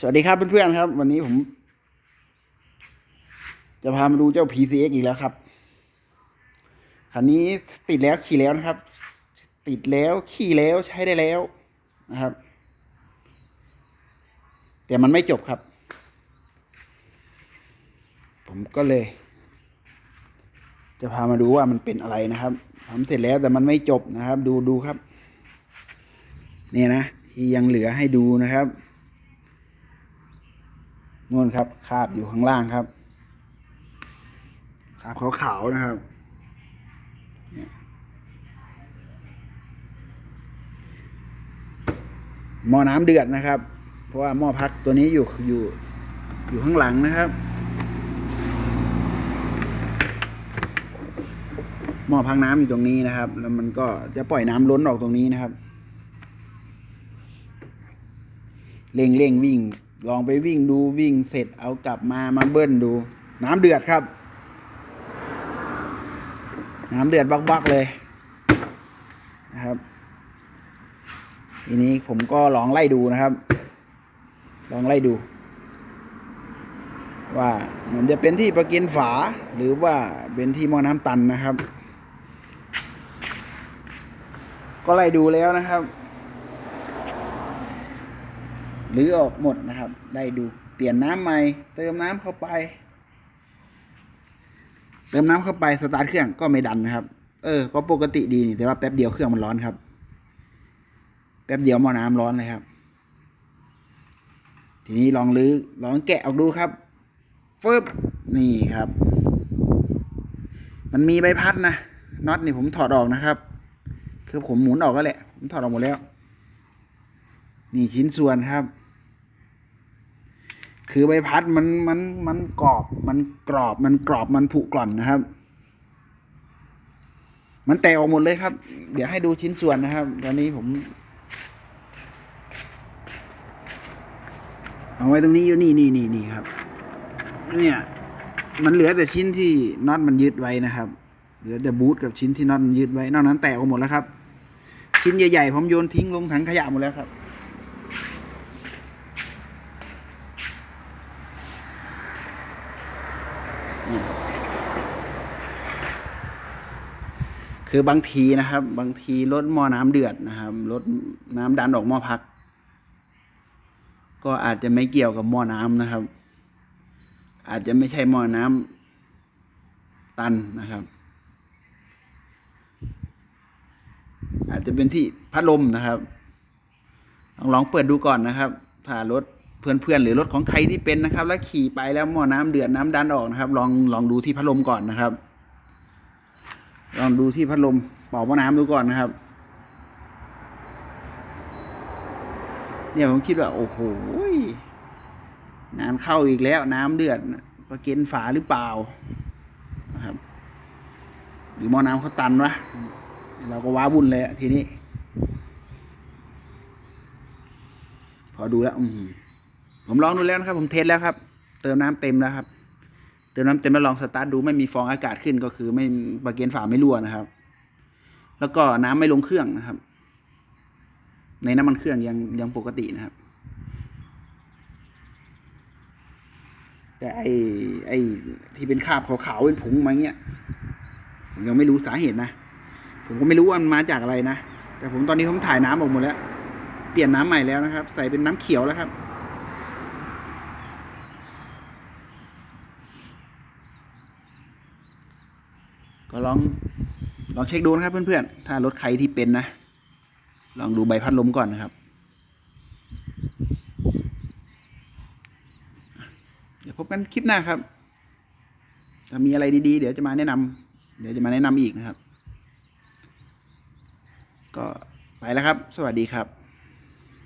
สวัสดีครับเพื่อนๆครับ วันนี้ผม จะพามาดูเจ้า PCX อีกแล้วครับ คันนี้ติดแล้วขี่แล้วนะครับ ติดแล้วขี่แล้วใช้ได้แล้วนะครับ แต่มันไม่จบครับ ผมก็เลย จะพามาดูว่ามันเป็นอะไรนะครับทำเสร็จแล้วแต่มันไม่จบนะครับ ดูดูครับ เนี่ยนะ ที่ยังเหลือให้ดูนะครับ นู่นครับคาบอยู่ข้างล่างครับคาบขาวๆนะครับหม้อน้ำเดือดนะครับ เพราะว่าหม้อพักตัวนี้อยู่อยู่อยู่ข้างหลังนะครับหม้อพักน้ำอยู่ตรงนี้นะครับ แล้วมันก็จะปล่อยน้ำล้นออกตรงนี้นะครับ เร่งเร่งวิ่ง ลองไปวิ่งดูวิ่งเสร็จเอากลับมามาเบิ้ลดู น้ำเดือดครับ น้ำเดือดบักๆเลยนะครับ ทีนี้ผมก็ลองไล่ดูนะครับ ลองไล่ดู ว่ามันจะเป็นที่ประกินฝาหรือว่าเป็นที่มอน้ำตันนะครับ ก็ไล่ดูแล้วนะครับ หรือออกหมดนะครับ ได้ดูเปลี่ยนน้ำใหม่ เติมน้ำเข้าไป เติมน้ำเข้าไปสตาร์ทเครื่องก็ไม่ดันนะครับ เออ ก็ปกติดีนี่แต่ว่าแป๊บเดียวเครื่องมันร้อนครับ แป๊บเดียวหม้อน้ำร้อนเลยครับ ทีนี้ลองลื้อลองแกะออกดูครับฟึบนี่ครับ มันมีใบพัดนะน็อตนี่ผมถอดออกนะครับ คือผมหมุนออกก็แหละ ผมถอดออกหมดแล้ว นี่ชิ้นส่วนครับ คือใบพัดมันมันมันกรอบ มันกรอบ มันกรอบ มันผุกร่อนนะครับ มันแตกออกหมดเลยครับ เดี๋ยวให้ดูชิ้นส่วนนะครับ ตอนนี้ผม เอาไว้ตรงนี้อยู่นี่นี่นี่นี่ครับ เนี่ย มันเหลือแต่ชิ้นที่น็อตมันยึดไว้นะครับ เหลือแต่บูทกับชิ้นที่น็อตมันยึดไว้ นอกนั้นแตกออกหมดแล้วครับ ชิ้นใหญ่ๆผมโยนทิ้งลงถังขยะหมดแล้วครับ คือบางทีนะครับ บางทีรถหม้อน้ำเดือดนะครับรถน้ำดันออกหม้อพัก ก็อาจจะไม่เกี่ยวกับหม้อน้ำนะครับ อาจจะไม่ใช่หม้อน้ำตันนะครับ อาจจะเป็นที่พัดลมนะครับลองลองเปิดดูก่อนนะครับ ถ้ารถ เพื่อนๆหรือรถของใครที่เป็นนะครับ แล้วขี่ไปแล้วหม้อน้ำเดือดน้ำดันออกนะครับ ลองลองดูที่พัดลมก่อนนะครับ ลองดูที่พัดลมเป่าหม้อน้ำดูก่อนนะครับ เนี่ยผมคิดว่าโอ้โหงานเข้าอีกแล้วน้ำเดือดประเก็นฝาหรือเปล่านะครับ หรือหม้อน้ำเขาตันวะเราก็ว้าวุ่นเลยทีนี้ พอดูแล้ว อืม ผมลองดูแล้วนะครับ ผมเทสแล้วครับ เติมน้ำเต็มแล้วครับ เติมน้ำเต็มแล้วลองสตาร์ทดูไม่มีฟองอากาศขึ้นก็คือไม่ประเกนฝาไม่รั่วนะครับ แล้วก็น้ำไม่ลงเครื่องนะครับ ในน้ำมันเครื่องยังยังปกตินะครับ แต่ไอ้ไอ้ที่เป็นคราบขาวๆเป็นผงมาเงี้ยผมยังไม่รู้สาเหตุนะ ผมก็ไม่รู้ว่ามันมาจากอะไรนะ แต่ผมตอนนี้ผมถ่ายน้ำออกหมดแล้ว เปลี่ยนน้ำใหม่แล้วนะครับ ใส่เป็นน้ำเขียวแล้วครับ ก็ลองลองเช็คดูนะครับ เพื่อนๆ ถ้ารถใครที่เป็นนะ ลองดูใบพัดลมก่อนนะครับ เดี๋ยวพบกันคลิปหน้าครับ ถ้ามีอะไรดีๆ เดี๋ยวจะมาแนะนำเดี๋ยวจะมาแนะนำอีกนะครับ ก็ไปแล้วครับ สวัสดีครับ